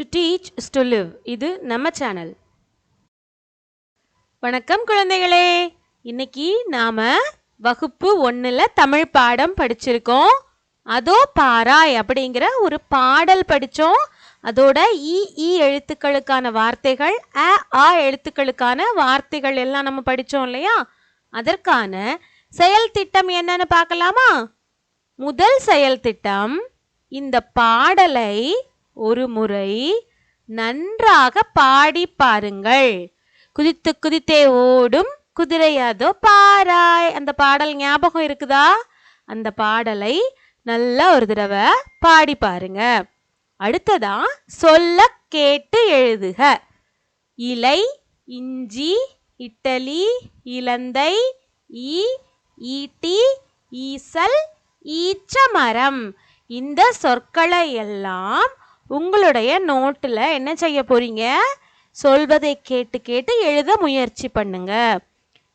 To teach is to live இது நம்ம channel வணக்கம் குழந்தைகளே. இன்னைக்கு நாம வகுப்பு ஒன்றில் தமிழ் பாடம் படிச்சிருக்கோம். அதோ பாராய் அப்படிங்கிற ஒரு பாடல் படித்தோம் அதோட இ எழுத்துக்களுக்கான வார்த்தைகள் அ ஆ எழுத்துக்களுக்கான வார்த்தைகள் எல்லாம் நம்ம படித்தோம் இல்லையா? அதற்கான செயல் திட்டம் என்னன்னு பார்க்கலாமா? முதல் செயல் திட்டம் இந்த பாடலை ஒரு முறை நன்றாக பாடி பாருங்கள். குதித்து குதித்தே ஓடும் குதிரையாதோ பாராய். அந்த பாடல் ஞாபகம் இருக்குதா? அந்த பாடலை நல்லா ஒரு தடவை பாடி பாருங்க. அடுத்ததா சொல்ல கேட்டு எழுதுக. இலை இஞ்சி இட்டலி இலந்தை ஈ ஈட்டி ஈசல் ஈச்ச மரம் இந்த சொற்களை எல்லாம் உங்களுடைய நோட்டில் என்ன செய்ய போகிறீங்க சொல்வதை கேட்டு கேட்டு எழுத முயற்சி பண்ணுங்க.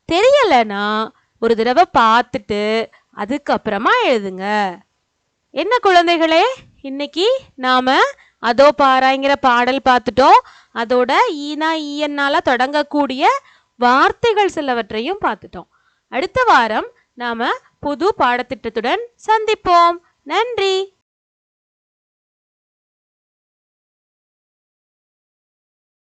தெரியலைன்னா ஒரு தடவை பார்த்துட்டு அதுக்கப்புறமா எழுதுங்க. என்ன குழந்தைகளே? இன்னைக்கு நாம் அதோ பாராய்ங்கிற பாடல் பார்த்துட்டோம். அதோட ஈனா ஈயன்னால தொடங்கக்கூடிய வார்த்தைகள் சிலவற்றையும் பார்த்துட்டோம். அடுத்த வாரம் நாம் புது பாடத்திட்டத்துடன் சந்திப்போம். நன்றி!